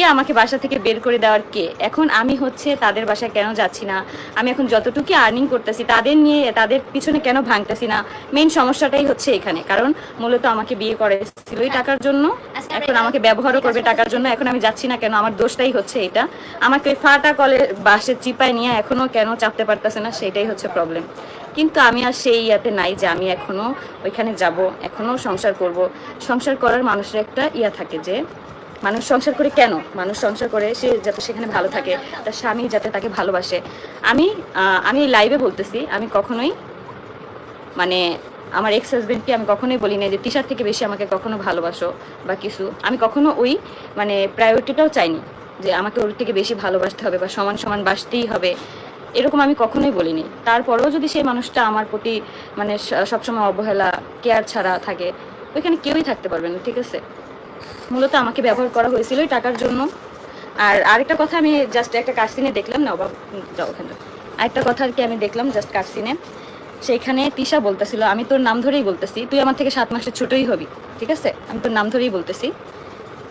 দিয়ে আমাকে বাসা থেকে বের করে দেওয়ার কে? এখন আমি হচ্ছে তাদের বাসায় কেন যাচ্ছি না? আমি এখন যতটুকু আর্নিং করতেছি তাদের নিয়ে তাদের পিছনে কেন ভাঙতেছি না? মেইন সমস্যাটাই হচ্ছে এখানে। কারণ মূলত আমাকে বিয়ে করেছিল টাকার জন্য। এখন আমাকে ব্যবহারও করবে টাকার জন্য। এখন আমি যাচ্ছি না কেন? আমার দোষটাই হচ্ছে এটা। আমাকে ওই ফাটা কলের বাসের চিপায় নিয়ে এখনও কেন চাপতে পারতেছে না? সেটাই হচ্ছে প্রবলেম কিন্তু আমি আর সেই ইয়াতে নাই যে আমি এখনও ওইখানে যাব এখনও সংসার করব। সংসার করার মানুষের একটা ইয়া থাকে যে মানুষ সংসার করে কেন? মানুষ সংসার করে সে যাতে সেখানে ভালো থাকে, তার স্বামী যাতে তাকে ভালোবাসে। আমি আমি লাইভে বলতেছি, আমি কখনোই মানে আমার এক্স হাজবেন্ডকে আমি কখনোই বলি না যে টিশার থেকে বেশি আমাকে কখনো ভালোবাসো বা কিছু। আমি কখনো ওই মানে প্রায়োরিটিটাও চাইনি যে আমাকে ওর থেকে বেশি ভালোবাসতে হবে বা সমান সমান বাসতেই হবে। এরকম আমি কখনোই বলিনি। তারপরেও যদি সেই মানুষটা আমার প্রতি মানে সবসময় অবহেলা কেয়ার ছাড়া থাকে, ওইখানে কেউই থাকতে পারবে না, ঠিক আছে? মূলত আমাকে ব্যবহার করা হয়েছিল টাকার জন্য। আর আরেকটা কথা আমি জাস্ট একটা কার্সিনে দেখলাম না হুম, যাও ওখানে। আরেকটা কথা আর কি আমি দেখলাম জাস্ট কার্সিনে সেইখানে তিশা বলতেছিল আমি তোর নাম ধরেই বলতেছি তুই আমার থেকে সাত মাসের ছোটই হবি ঠিক আছে? আমি তোর নাম ধরেই বলতেছি।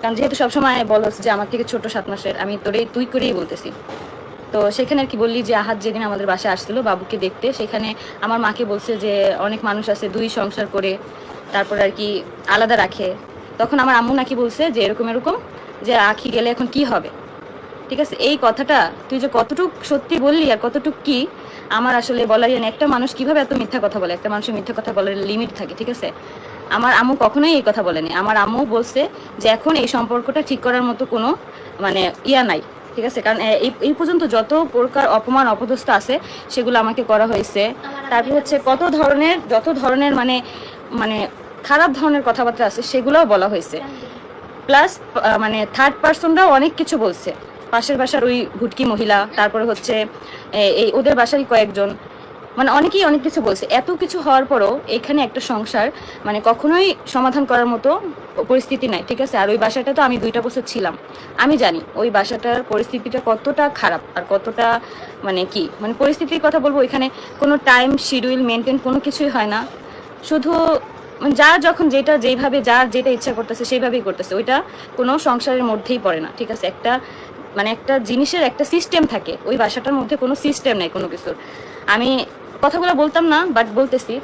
কারণ যেহেতু সবসময় বলস যে আমার থেকে ছোট সাত মাসের আমি তোরে তুই করেই বলতেছি। তো সেখানে আর কি বললি যে আহাত যেদিন আমাদের বাসায় আসছিল বাবুকে দেখতে সেখানে আমার মাকে বলছে যে অনেক মানুষ আছে দুই সংসার করে তারপর আর কি আলাদা রাখে। তখন আমার আম্মু নাকি বলছে যে এরকম এরকম, যে আখি গেলে এখন কি হবে? ঠিক আছে? এই কথাটা তুই যে কতটুক সত্যি বললি আর কতটুক কি, আমার আসলে বলার ইয়ে একটা মানুষ কীভাবে এত মিথ্যা কথা বলে? একটা মানুষের মিথ্যা কথা বলার লিমিট থাকে, ঠিক আছে? আমার আম্মু কখনোই এই কথা বলেনি। আমার আম্মু বলছে যে এখন এই সম্পর্কটা ঠিক করার মতো কোনো মানে ইয়া নাই, ঠিক আছে? কারণ এই পর্যন্ত যত প্রকার অপমান, অপদস্থ আছে, সেগুলো আমাকে করা হয়েছে। তারপর হচ্ছে কত ধরনের, যত ধরনের মানে মানে খারাপ ধরনের কথাবার্তা আছে, সেগুলোও বলা হয়েছে। প্লাস মানে থার্ড পার্সনরাও অনেক কিছু বলছে। পাশের বাসার ওই ভুটকি মহিলা, তারপরে হচ্ছে এই ওদের বাসারই কয়েকজন। মানে অনেকেই অনেক কিছু বলছে। এত কিছু হওয়ার পরও এখানে একটা সংসার মানে কখনোই সমাধান করার মতো পরিস্থিতি নাই, ঠিক আছে? আর ওই বাসাটা তো আমি দুইটা বছর ছিলাম। আমি জানি, ওই বাসাটার পরিস্থিতিটা কতটা খারাপ আর কতটা মানে কি? মানে পরিস্থিতির কথা বলব, এখানে কোনো টাইম শিডিউল মেনটেন কোনো কিছুই হয় না। শুধু যার যখন যেটা যেইভাবে যার যেটা ইচ্ছা করতেছে, সেইভাবেই করতেছে। ওইটা কোনো সংসারের মধ্যেই পড়ে না, ঠিক আছে? একটা মানে একটা জিনিসের একটা সিস্টেম থাকে, ওই বাসাটার মধ্যে কোনো সিস্টেম নেই কোনো কিছুর। আমি কথাগুলো বলতাম না বাট বলতেছি।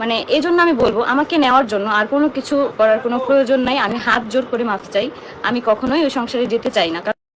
মানে এই জন্য আমি বলব, আমাকে নেওয়ার জন্য আর কোনো কিছু করার কোনো প্রয়োজন নাই। আমি হাত জোর করে মাফ চাই। আমি কখনোই ওই সংসারে যেতে চাই না।